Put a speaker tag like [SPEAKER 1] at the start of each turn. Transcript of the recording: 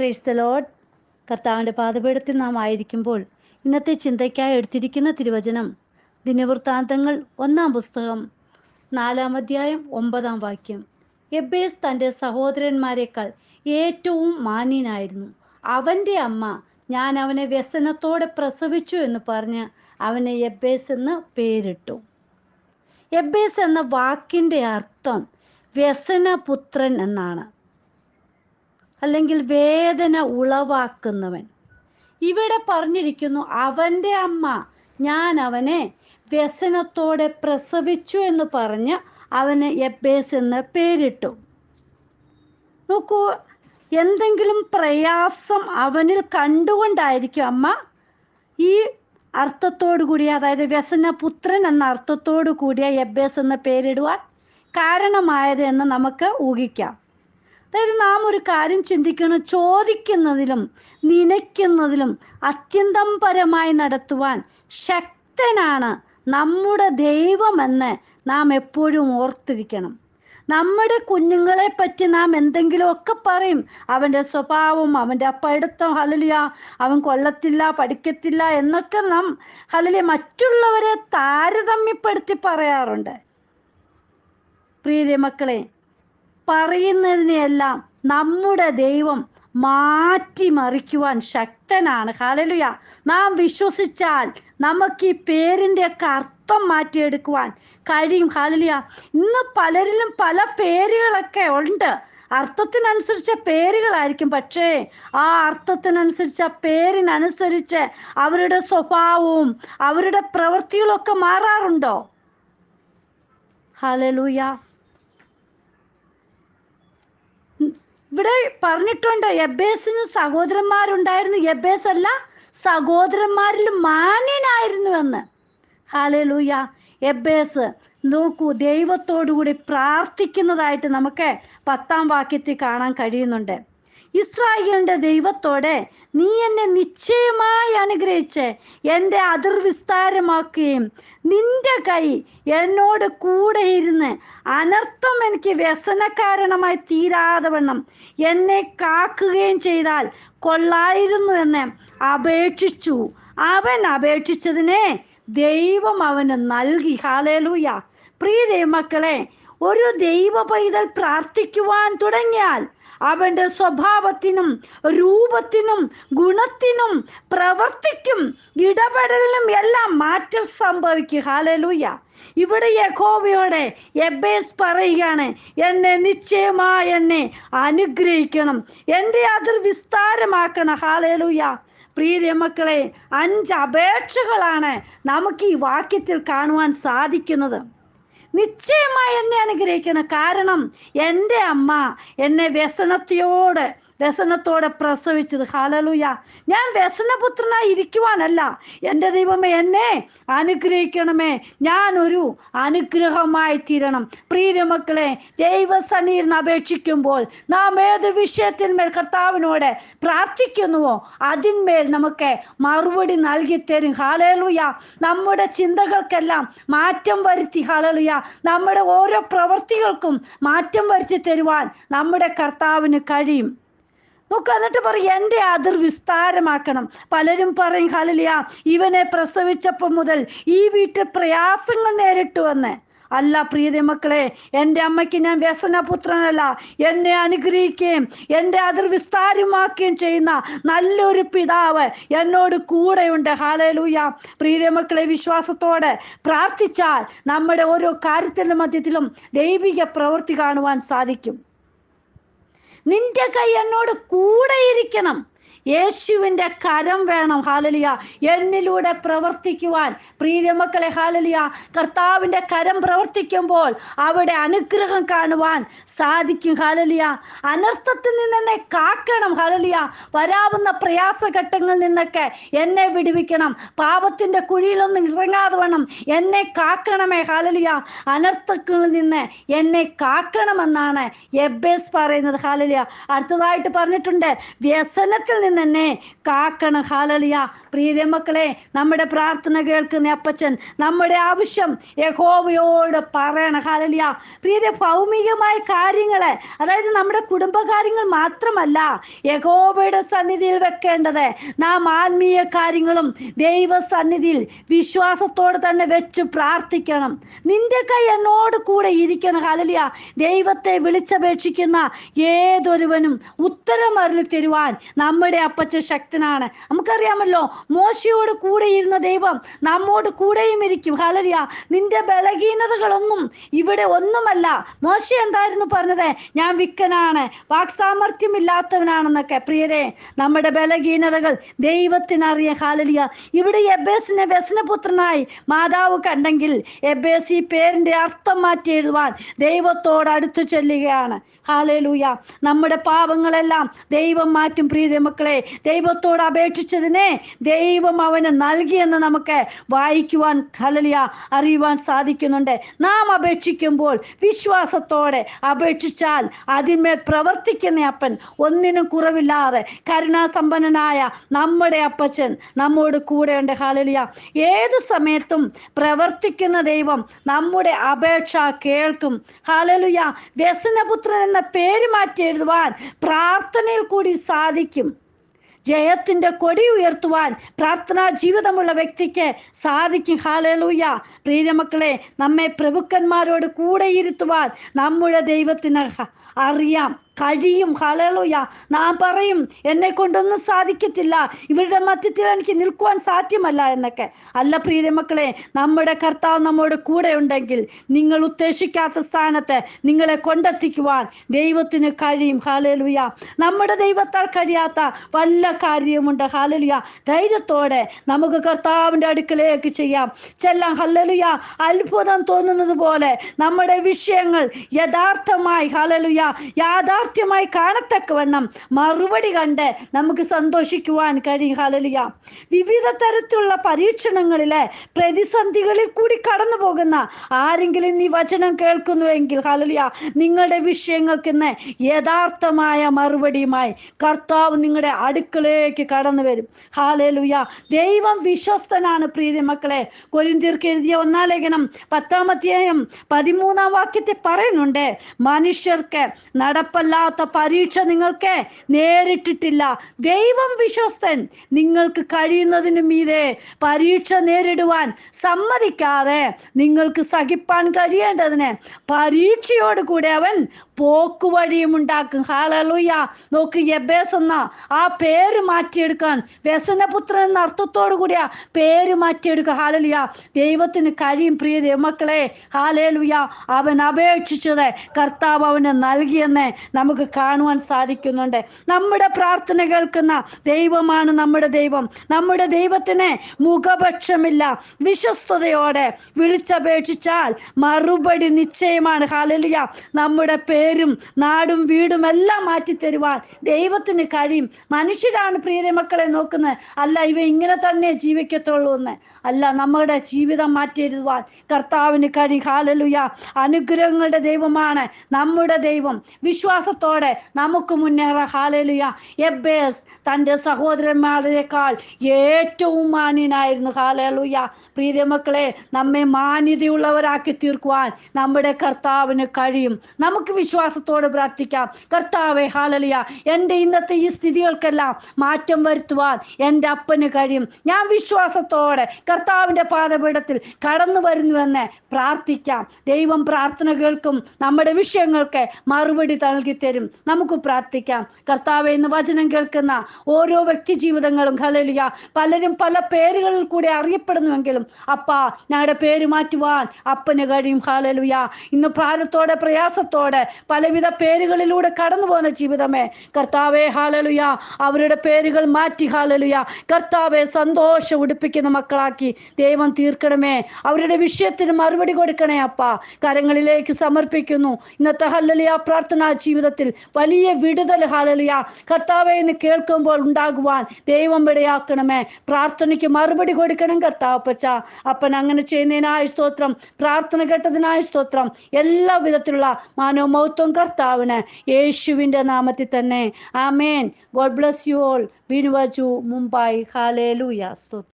[SPEAKER 1] Praise the load കർത്താവിന്റെ പാതപീഠത്തിൽ നാം ആയിരിക്കുമ്പോൾ ഇന്നത്തെ ചിന്തയ്ക്കായി എടുത്തിരിക്കുന്ന തിരുവചനം ദിനവൃത്താന്തങ്ങൾ ഒന്നാം പുസ്തകം നാലാം അധ്യായം ഒമ്പതാം വാക്യം. എബേസ് തന്റെ സഹോദരന്മാരെക്കാൾ ഏറ്റവും മാന്യനായിരുന്നു. അവന്റെ അമ്മ ഞാൻ അവനെ വ്യസനത്തോടെ പ്രസവിച്ചു എന്ന് പറഞ്ഞ് അവനെ എബേസ് എന്ന് പേരിട്ടു. എബേസ് എന്ന വാക്കിന്റെ അർത്ഥം വ്യസനപുത്രൻ എന്നാണ്. അല്ലെങ്കിൽ വേദന ഉളവാക്കുന്നവൻ. ഇവിടെ പറഞ്ഞിരിക്കുന്നു അവന്റെ അമ്മ ഞാൻ അവനെ വ്യസനത്തോടെ പ്രസവിച്ചു എന്ന് പറഞ്ഞ് അവന് എബേസ് എന്ന് പേരിട്ടു. നോക്കൂ എന്തെങ്കിലും പ്രയാസം അവനിൽ കണ്ടുകൊണ്ടായിരിക്കും അമ്മ ഈ അർത്ഥത്തോടു കൂടിയ അതായത് വ്യസനപുത്രൻ എന്ന അർത്ഥത്തോടു കൂടിയ എബേസ് എന്ന പേരിടുവാൻ കാരണമായത് എന്ന് നമുക്ക് ഊഹിക്കാം. അതായത് നാം ഒരു കാര്യം ചിന്തിക്കണം ചോദിക്കുന്നതിലും നനയ്ക്കുന്നതിലും അത്യന്തം പരമായി നടത്തുവാൻ ശക്തനാണ് നമ്മുടെ ദൈവമെന്ന് നാം എപ്പോഴും ഓർത്തിരിക്കണം. നമ്മുടെ കുഞ്ഞുങ്ങളെ പറ്റി നാം എന്തെങ്കിലുമൊക്കെ പറയും. അവന്റെ സ്വഭാവം അവന്റെ അപ്പടുത്തം ഹലലിയ അവൻ കൊള്ളത്തില്ല പഠിക്കത്തില്ല എന്നൊക്കെ നാം ഹലലിയ മറ്റുള്ളവരെ താരതമ്യപ്പെടുത്തി പറയാറുണ്ട്. പ്രീതി മക്കളെ പറയുന്നതിനെയെല്ലാം നമ്മുടെ ദൈവം മാറ്റിമറിക്കുവാൻ ശക്തനാണ്. ഹാലലുയ നാം വിശ്വസിച്ചാൽ നമുക്ക് ഈ പേരിന്റെ ഒക്കെ അർത്ഥം മാറ്റിയെടുക്കുവാൻ കഴിയും. ഹാലലുയ ഇന്ന് പലരിലും പല പേരുകളൊക്കെ ഉണ്ട്. അർത്ഥത്തിനനുസരിച്ച പേരുകളായിരിക്കും. പക്ഷേ ആ അർത്ഥത്തിനനുസരിച്ച പേരിനനുസരിച്ച് അവരുടെ സ്വഭാവവും അവരുടെ പ്രവൃത്തികളൊക്കെ മാറാറുണ്ടോ? ഹലലൂയ ഇവിടെ പറഞ്ഞിട്ടുണ്ട് എബേസിന് സഹോദരന്മാരുണ്ടായിരുന്നു. എബേസ് അല്ല സഹോദരന്മാരിൽ മാന്യനായിരുന്നു എന്ന്. ഹാലലൂയ എബേസ് നോക്കൂ ദൈവത്തോടുകൂടി പ്രാർത്ഥിക്കുന്നതായിട്ട് നമുക്ക് പത്താം വാക്യത്തിൽ കാണാൻ കഴിയുന്നുണ്ട്. ഇസ്രായേലിന്റെ ദൈവത്തോടെ നീ എന്നെ നിശ്ചയമായി അനുഗ്രഹിച്ച് എന്റെ അതിർ വിസ്താരമാക്കുകയും നിന്റെ കൈ എന്നോട് കൂടെ ഇരുന്ന് അനർത്ഥം എനിക്ക് വ്യസനകാരണമായി തീരാതെ വണ്ണം എന്നെ കാക്കുകയും ചെയ്താൽ കൊള്ളായിരുന്നു എന്ന് അപേക്ഷിച്ചു. അവൻ അപേക്ഷിച്ചതിനെ ദൈവം അവന് നൽകി. ഹാലേലൂയ പ്രിയ ദൈവമക്കളെ ഒരു ദൈവ പൈതൽ പ്രാർത്ഥിക്കുവാൻ തുടങ്ങിയാൽ അവന്റെ സ്വഭാവത്തിനും രൂപത്തിനും ഗുണത്തിനും പ്രവർത്തിക്കും ഇടപെടലിനും എല്ലാം മാറ്റം സംഭവിക്കും. ഹാലലൂയ ഇവിടെ യഹോവയോടെ എബേസ് പറയുകയാണ് എന്നെ നിശ്ചയമായി എന്നെ അനുഗ്രഹിക്കണം എന്റെ അതിർ വിസ്താരമാക്കണം. ഹാലലൂയ പ്രിയ മക്കളെ അഞ്ച് അപേക്ഷകളാണ് നമുക്ക് ഈ വാക്യത്തിൽ കാണുവാൻ സാധിക്കുന്നത്. നിശ്ചയമായി എന്നെ അനുഗ്രഹിക്കണം. കാരണം എന്റെ അമ്മ എന്നെ വ്യസനത്തോട് വ്യസനത്തോടെ പ്രസവിച്ചത്. ഹാലലൂയ ഞാൻ വ്യസനപുത്രനായി ഇരിക്കുവാനല്ല. എന്റെ ദൈവമേ എന്നെ അനുഗ്രഹിക്കണമേ. ഞാൻ ഒരു അനുഗ്രഹമായി തീരണം. പ്രിയ മക്കളെ ദൈവസന്നിയിൽ അപേക്ഷിക്കുമ്പോൾ നാം ഏത് വിഷയത്തിന്മേൽ കർത്താവിനോട് പ്രാർത്ഥിക്കുന്നുവോ അതിന്മേൽ നമുക്ക് മറുപടി നൽകി തരും ഹാലലൂയ നമ്മുടെ ചിന്തകൾക്കെല്ലാം മാറ്റം വരുത്തി. ഹാലലുയ നമ്മുടെ ഓരോ പ്രവൃത്തികൾക്കും മാറ്റം വരുത്തി തരുവാൻ നമ്മുടെ കർത്താവിന് കഴിയും. നോക്ക് എന്നിട്ട് പറയും എന്റെ അതിർ വിസ്താരമാക്കണം. പലരും പറയും ഹലലിയ ഇവനെ പ്രസവിച്ചപ്പോൾ മുതൽ ഈ വീട്ടിൽ പ്രയാസങ്ങൾ നേരിട്ടു എന്ന് അല്ല പ്രിയത മക്കളെ എന്റെ അമ്മയ്ക്ക് ഞാൻ വ്യസനപുത്രനല്ല. എന്നെ അനുഗ്രഹിക്കുകയും എന്റെ അതിർ വിസ്താരമാക്കുകയും ചെയ്യുന്ന നല്ലൊരു പിതാവ് എന്നോട് കൂടെയുണ്ട്. ഹാലലൂയ പ്രീതി മക്കളെ വിശ്വാസത്തോടെ പ്രാർത്ഥിച്ചാൽ നമ്മുടെ ഓരോ കാര്യത്തിന്റെ മധ്യത്തിലും ദൈവിക പ്രവൃത്തി കാണുവാൻ സാധിക്കും. നിന്റെ കൈ എന്നോട് കൂടെ ഇരിക്കണം യേശുവിന്റെ കരം വേണം. ഹാലലിയ എന്നിലൂടെ പ്രവർത്തിക്കുവാൻ. പ്രീതി മക്കളെ ഹാലലിയ കർത്താവിന്റെ കരം പ്രവർത്തിക്കുമ്പോൾ അവിടെ അനുഗ്രഹം കാണുവാൻ സാധിക്കും. ഹാലലിയ അനർത്ഥത്തിൽ നിന്ന് എന്നെ കാക്കണം. ഹാലലിയ വരാവുന്ന പ്രയാസഘട്ടങ്ങളിൽ നിന്നൊക്കെ എന്നെ വിടുവിക്കണം. പാപത്തിന്റെ കുഴിയിലൊന്നും ഇറങ്ങാതെ വേണം. എന്നെ കാക്കണമേ. ഹാലലിയ അനർത്ഥങ്ങളിൽ നിന്ന് എന്നെ കാക്കണമെന്നാണ് എബേസ് പറയുന്നത്. ഹാലലിയ അടുത്തതായിട്ട് പറഞ്ഞിട്ടുണ്ട്. വ്യസനത്തിൽ നിന്ന് കാക്കണം ഹാലലിയ. പ്രീതി മക്കളെ നമ്മുടെ പ്രാർത്ഥന കേൾക്കുന്ന അപ്പച്ചൻ നമ്മുടെ ആവശ്യം യഹോവയോട് പറയണ ഹാലലിയ. പ്രീതി ഭൗമികമായ കാര്യങ്ങളെ അതായത് നമ്മുടെ കുടുംബകാര്യങ്ങൾ മാത്രമല്ല യഹോവയുടെ സന്നിധിയിൽ വെക്കേണ്ടത് നാം ആത്മീയ കാര്യങ്ങളും ദൈവ സന്നിധിയിൽ വിശ്വാസത്തോടെ തന്നെ വെച്ച് പ്രാർത്ഥിക്കണം. നിന്റെ കൈ എന്നോട് കൂടെ ഇരിക്കണം ഹാലലിയ. ദൈവത്തെ വിളിച്ചപേക്ഷിക്കുന്ന ഏതൊരുവനും ഉത്തരം അരുളി തരുവാൻ നമ്മുടെ അപ്പച്ച ശക്തനാണ്. നമുക്കറിയാമല്ലോ മോശയോട് കൂടെ ഇരുന്ന ദൈവം നമ്മോട് കൂടെയും ഇരിക്കും. ഹലരിയ നിന്റെ ബലഹീനതകളൊന്നും ഇവിടെ ഒന്നുമല്ല. മോശ എന്തായിരുന്നു പറഞ്ഞത്? ഞാൻ വിക്കനാണ് വാക്സാമർത്ഥ്യമില്ലാത്തവനാണെന്നൊക്കെ പ്രിയരെ നമ്മുടെ ബലഹീനതകൾ ദൈവത്തിനറിയ. ഹാലലിയ ഇവിടെ എബേസിനെ വ്യസനപുത്രനായി മാതാവ് കണ്ടെങ്കിൽ എബേസ് ഈ പേരിന്റെ അർത്ഥം മാറ്റി എഴുതുവാൻ ദൈവത്തോട് അടുത്തു ചെല്ലുകയാണ്. ഹാലേലൂയ. നമ്മുടെ പാപങ്ങളെല്ലാം ദൈവം മാറ്റും പ്രീതി മക്കളെ. ദൈവത്തോട് അപേക്ഷിച്ചതിനെ ദൈവം അവന് നൽകിയെന്ന് നമുക്ക് വായിക്കുവാൻ ഹലലിയ അറിയുവാൻ സാധിക്കുന്നുണ്ട്. നാം അപേക്ഷിക്കുമ്പോൾ വിശ്വാസത്തോടെ അപേക്ഷിച്ചാൽ അതിന്മേൽ പ്രവർത്തിക്കുന്ന അപ്പൻ ഒന്നിനും കുറവില്ലാതെ കരുണാസമ്പന്നനായ നമ്മുടെ അപ്പച്ചൻ നമ്മോട് കൂടെയുണ്ട്. ഹാലലിയ ഏത് സമയത്തും പ്രവർത്തിക്കുന്ന ദൈവം നമ്മുടെ അപേക്ഷ കേൾക്കും. ഹാലലുയ വ്യസനപുത്രൻ എന്ന പേര് മാറ്റി എഴുതുവാൻ പ്രാർത്ഥനയിൽ കൂടി സാധിക്കും. ജയത്തിന്റെ കൊടി ഉയർത്തുവാൻ പ്രാർത്ഥനാ ജീവിതമുള്ള വ്യക്തിക്ക് സാധിക്കും. ഹാലലൂയ പ്രീതമക്കളെ നമ്മെ പ്രഭുക്കന്മാരോട് കൂടെ ഇരുത്തുവാൻ നമ്മുടെ ദൈവത്തിന് അറിയാം. കഴിയും. ഹലലൂയ നാം പറയും എന്നെ കൊണ്ടൊന്നും സാധിക്കത്തില്ല. ഇവരുടെ മധ്യത്തിൽ എനിക്ക് നിൽക്കുവാൻ സാധ്യമല്ല എന്നൊക്കെ. അല്ല പ്രീതമക്കളെ നമ്മുടെ കർത്താവ് നമ്മുടെ കൂടെ ഉണ്ടെങ്കിൽ നിങ്ങൾ ഉദ്ദേശിക്കാത്ത സ്ഥാനത്ത് നിങ്ങളെ കൊണ്ടെത്തിക്കുവാൻ ദൈവത്തിന് കഴിയും. ഹാലലുയ നമ്മുടെ ദൈവത്താൽ കഴിയാത്ത വല്ല കാര്യമുണ്ട് ഹാലലുയ ധൈര്യത്തോടെ നമുക്ക് കർത്താവിന്റെ അടുക്കലേക്ക് ചെയ്യാം. ചെല്ലാം ഹല്ലലുയ. അത്ഭുതം തോന്നുന്നത് പോലെ നമ്മുടെ വിഷയങ്ങൾ യഥാർത്ഥമായി ഹലലുയ യാഥാർത്ഥ്യമായി കാണത്തക്കവണ്ണം മറുപടി കണ്ട് നമുക്ക് സന്തോഷിക്കുവാൻ കഴിയും. ഹലലിയ വിവിധ തരത്തിലുള്ള പരീക്ഷണങ്ങളിലെ പ്രതിസന്ധികളിൽ കൂടി കടന്നു പോകുന്ന ആരെങ്കിലും നീ വചനം കേൾക്കുന്നുവെങ്കിൽ ഹലലിയ നിങ്ങളുടെ വിഷയങ്ങൾക്ക് ഇന്ന് യഥാർത്ഥമായ മറുപടിയുമായി കർത്താവ് നിങ്ങളുടെ അടുക്കളയിലേക്ക് കടന്നു വരും. ഹാലലുയ ദൈവം വിശ്വസ്തനാണ് പ്രീതി മക്കളെ. കൊരിന്തിർക്ക് എഴുതിയ ഒന്നാം ലേഖനം പത്താമധ്യായം പതിമൂന്നാം വാക്യത്തെ പറയുന്നുണ്ട് മനുഷ്യർക്ക് നടപ്പല്ലാത്ത പരീക്ഷ നിങ്ങൾക്ക് നേരിട്ടിട്ടില്ല. ദൈവം വിശ്വസ്തൻ നിങ്ങൾക്ക് കഴിയുന്നതിന് മീതെ പരീക്ഷ നേരിടുവാൻ സമ്മതിക്കാതെ നിങ്ങൾക്ക് സഹിപ്പാൻ കഴിയേണ്ടതിന് പരീക്ഷയോട് കൂടെ അവൻ പോക്കുവഴിയും ഉണ്ടാക്കും. ഹാലലുയ നോക്ക് യബേസ് എന്ന ആ പേര് മാറ്റിയെടുക്കാൻ വ്യസനപുത്രൻ എന്ന അർത്ഥത്തോടു കൂടിയ പേര് മാറ്റിയെടുക്കുക. ഹാലലുയ ദൈവത്തിന് കഴിയും പ്രിയ ദൈവമക്കളെ ഹാലേലുയ അവൻ അപേക്ഷിച്ചത് കർത്താവ് അവന് നൽകിയെന്ന് നമുക്ക് കാണുവാൻ സാധിക്കുന്നുണ്ട്. നമ്മുടെ പ്രാർത്ഥന കേൾക്കുന്ന ദൈവമാണ് നമ്മുടെ ദൈവം. നമ്മുടെ ദൈവത്തിന് മുഖപക്ഷമില്ല. വിശ്വസ്തയോടെ വിളിച്ചപേക്ഷിച്ചാൽ മറുപടി നിശ്ചയമാണ്. ഹാലലിയ നമ്മുടെ പേരും നാടും വീടും എല്ലാം മാറ്റി തരുവാൻ ദൈവത്തിന് കഴിയും. മനുഷ്യരാണ് പ്രിയരെ മക്കളെ നോക്കുന്നത്. അല്ല ഇവ ഇങ്ങനെ തന്നെ ജീവിക്കത്തുള്ളൂ എന്ന്. അല്ല നമ്മുടെ ജീവിതം മാറ്റി എഴുതുവാൻ കർത്താവിന് കഴിയും. ഹാലലുയ അനുഗ്രഹങ്ങളുടെ ദൈവമാണ് നമ്മുടെ ദൈവം. വിശ്വാസത്തോടെ നമുക്ക് മുന്നേറാം. ഹാലലിയ എബേസ് തന്റെ സഹോദരന്മാരെക്കാൾ ഏറ്റവും മാന്യനായിരുന്നു. ഹാലലുയ പ്രീതി മക്കളെ നമ്മെ മാന്യതയുള്ളവരാക്കി തീർക്കുവാൻ നമ്മുടെ കർത്താവിന് കഴിയും. നമുക്ക് വിശ്വാസത്തോടെ പ്രാർത്ഥിക്കാം. കർത്താവെ ഹാലലിയ എന്റെ ഇന്നത്തെ ഈ സ്ഥിതികൾക്കെല്ലാം മാറ്റം വരുത്തുവാൻ എന്റെ അപ്പന് കഴിയും. ഞാൻ വിശ്വാസത്തോടെ കർത്താവിന്റെ പാദപീഠത്തിൽ കടന്നു വരുന്നുവെന്ന് പ്രാർത്ഥിക്കാം. ദൈവം പ്രാർത്ഥന കേൾക്കും നമ്മുടെ വിഷയങ്ങൾക്ക് മറുപടി നൽകി തരും. നമുക്ക് പ്രാർത്ഥിക്കാം. കർത്താവ് എന്ന് വചനം കേൾക്കുന്ന ഓരോ വ്യക്തി ജീവിതങ്ങളും ഹലലിയ പലരും പല പേരുകളിൽ കൂടെ അറിയപ്പെടുന്നുവെങ്കിലും അപ്പാ ഞങ്ങളുടെ പേര് മാറ്റുവാൻ അപ്പന് കഴിയും. ഹാലലുയ ഇന്ന് പ്രാരത്തോടെ പ്രയാസത്തോടെ പലവിധ പേരുകളിലൂടെ കടന്നു പോകുന്ന ജീവിതമേ. കർത്താവേ ഹാലലുയ അവരുടെ പേരുകൾ മാറ്റി ഹാലലുയ കർത്താവെ സന്തോഷം ഉടുപ്പിക്കുന്ന മക്കളാക്കി ദൈവം തീർക്കണമേ. അവരുടെ വിഷയത്തിന് മറുപടി കൊടുക്കണേ അപ്പ. കരങ്ങളിലേക്ക് സമർപ്പിക്കുന്നു. ഇന്നത്തെ ഹല്ലലിയ പ്രാർത്ഥനാ ജീവിതത്തിൽ വലിയ വിടുതൽ ഹാലലിയ കർത്താവെ എന്ന് കേൾക്കുമ്പോൾ ഉണ്ടാകുവാൻ ദൈവം ഇടയാക്കണമേ. പ്രാർത്ഥനയ്ക്ക് മറുപടി കൊടുക്കണം കർത്താവ് അപ്പച്ച അപ്പൻ അങ്ങനെ ചെയ്യുന്നതിനായ സ്തോത്രം പ്രാർത്ഥന കേട്ടതിനായ സ്തോത്രം. എല്ലാ വിധത്തിലുള്ള മാനവമൗത്വം കർത്താവിന് യേശുവിന്റെ നാമത്തിൽ തന്നെ. ആമേൻ. God bless you all. ബിനുവജു Mumbai. ഹാലേലൂയ സ്തോത്രം.